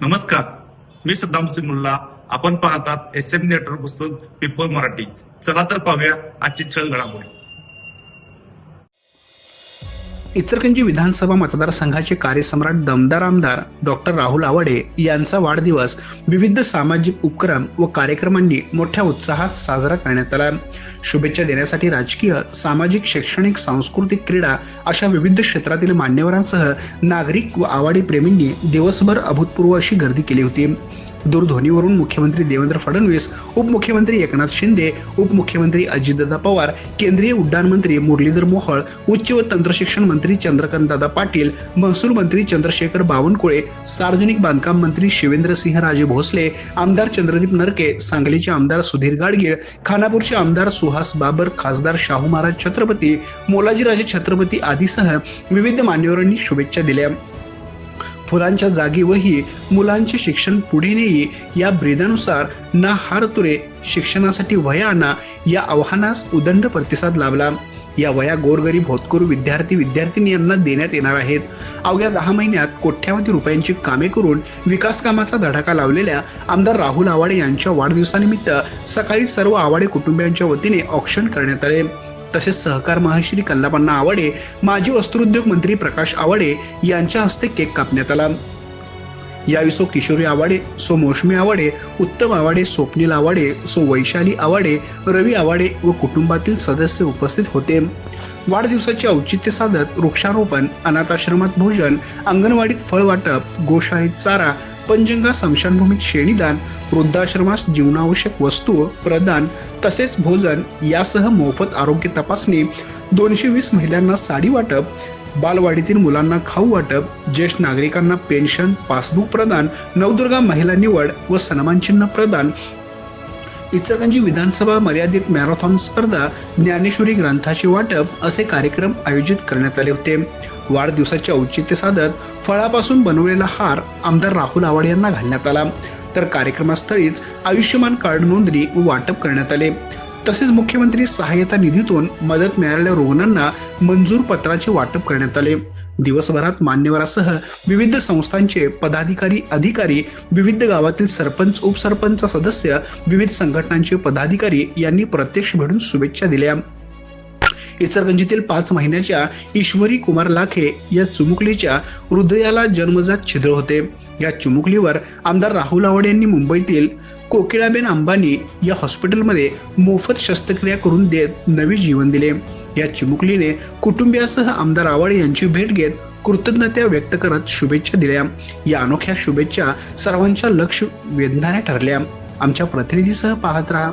नमस्कार. मी सद्दाम सिंग मुल्ला आपण पाहतात एस एम नेटवर्क पुस्तक पिपल मराठी. चला तर पाहूया आजची ठळ घडामोडी. इचलकरंजी विधानसभा मतदारसंघाचे कार्यसम्राट दमदार आमदार डॉक्टर राहुल आवाडे यांचा वाढदिवस विविध सामाजिक उपक्रम व कार्यक्रमांनी मोठ्या उत्साहात साजरा करण्यात आला. शुभेच्छा देण्यासाठी राजकीय सामाजिक शैक्षणिक सांस्कृतिक क्रीडा अशा विविध क्षेत्रातील मान्यवरांसह नागरिक व आवाडी प्रेमींनी दिवसभर अभूतपूर्व अशी गर्दी केली होती. दूरध्वनीवरून मुख्यमंत्री देवेंद्र फडणवीस उपमुख्यमंत्री एकनाथ शिंदे उपमुख्यमंत्री अजितदादा पवार केंद्रीय उड्डाण मंत्री मुरलीधर मोहोळ उच्च व तंत्रशिक्षण मंत्री चंद्रकांतदादा पाटील महसूल मंत्री चंद्रशेखर बावनकुळे सार्वजनिक बांधकाम मंत्री शिवेंद्रसिंह राजे भोसले आमदार चंद्रदीप नरके सांगलीचे आमदार सुधीर गाडगीळ खानापूरचे आमदार सुहास बाबर खासदार शाहू महाराज छत्रपती मोलाजीराजे छत्रपती आदीसह विविध मान्यवरांनी शुभेच्छा दिल्या. फुलांच्या जागी वही मुलांचे शिक्षण पुढे नेई या ब्रीदानुसार ना हार तुरे शिक्षणासाठी वया आणा या आव्हानास उदंड प्रतिसाद लाभला. या वया गोरगरीब होतकरू विद्यार्थी विद्यार्थिनी यांना देण्यात येणार आहेत. अवघ्या दहा महिन्यात कोट्यावधी रुपयांची कामे करून विकास कामाचा धडाका लावलेल्या आमदार राहुल आवाडे यांच्या वाढदिवसानिमित्त सकाळी सर्व आवाडे कुटुंबियांच्या वतीने ऑक्शन करण्यात आले. तसेच सहकार महाश्री कल्लापन्ना आवाडे माजी वस्त्रोद्योग मंत्री प्रकाश आवाडे यांच्या हस्ते केक कापण्यात आला. यावी सो किशोरी आवाडे सो मोशमी आवाडे उत्तम आवाडे स्वप्नील आवाडे सो वैशाली आवाडे रवी आवाडे व कुटुंबातील सदस्य उपस्थित होते. वाढदिवसाचे औचित्य साधत वृक्षारोपण अनाथाश्रमात भोजन अंगणवाडीत फळ वाटप गोशाळेत चारा पंजंगा स्मशानभूमीत शेणीदान वृद्धाश्रमास जीवनावश्यक वस्तू प्रदान तसेच भोजन यासह मोफत आरोग्य तपासणी दोनशे वीस महिलांना साडी वाटप बालवाडीतील मुलांना खाऊ वाटप ज्येष्ठ नागरिकांना पेन्शन पासबुक प्रदान नवदुर्गा महिला निवड व सन्मानचिन्ह प्रदान. इचलकरंजी विधानसभा मर्यादित मॅरेथॉन स्पर्धा ज्ञानेश्वरी ग्रंथाचे वाटप असे कार्यक्रम आयोजित करण्यात आले होते. वाढदिवसाचे औचित्य साधत फळापासून बनवलेला हार आमदार राहुल आवाड यांना घालण्यात आला. तर कार्यक्रमास्थळीच आयुष्यमान कार्ड नोंदणी व वाटप करण्यात आले. तसेच मुख्यमंत्री सहाय्यता निधीतून मदत मिळालेल्या रुग्णांना मंजूर पत्राचे वाटप करण्यात आले. दिवसभरात मान्यवरासह विविध संस्थांचे पदाधिकारी अधिकारी विविध गावातील सरपंच उपसरपंच सदस्य विविध संघटनांचे पदाधिकारी यांनी प्रत्यक्ष भेटून शुभेच्छा दिल्या. इचलकरंजीतील पाच महिन्याच्या ईश्वरी कुमार लाखे या चुमुकलीच्या हृदयाला जन्मजात छिद्र होते. या चुमुकलीवर आमदार राहुल आवड यांनी मुंबईतील कोकिळाबेन अंबानी या हॉस्पिटलमध्ये मोफत शस्त्रक्रिया करून देत नवे जीवन दिले. या चिमुकलीने कुटुंबियासह आमदार आवाड यांची भेट घेत कृतज्ञता व्यक्त करत शुभेच्छा दिल्या. या अनोख्या शुभेच्छा सर्वांच्या लक्ष वेधणाऱ्या ठरल्या. आमच्या प्रतिनिधीसह पाहत राहा.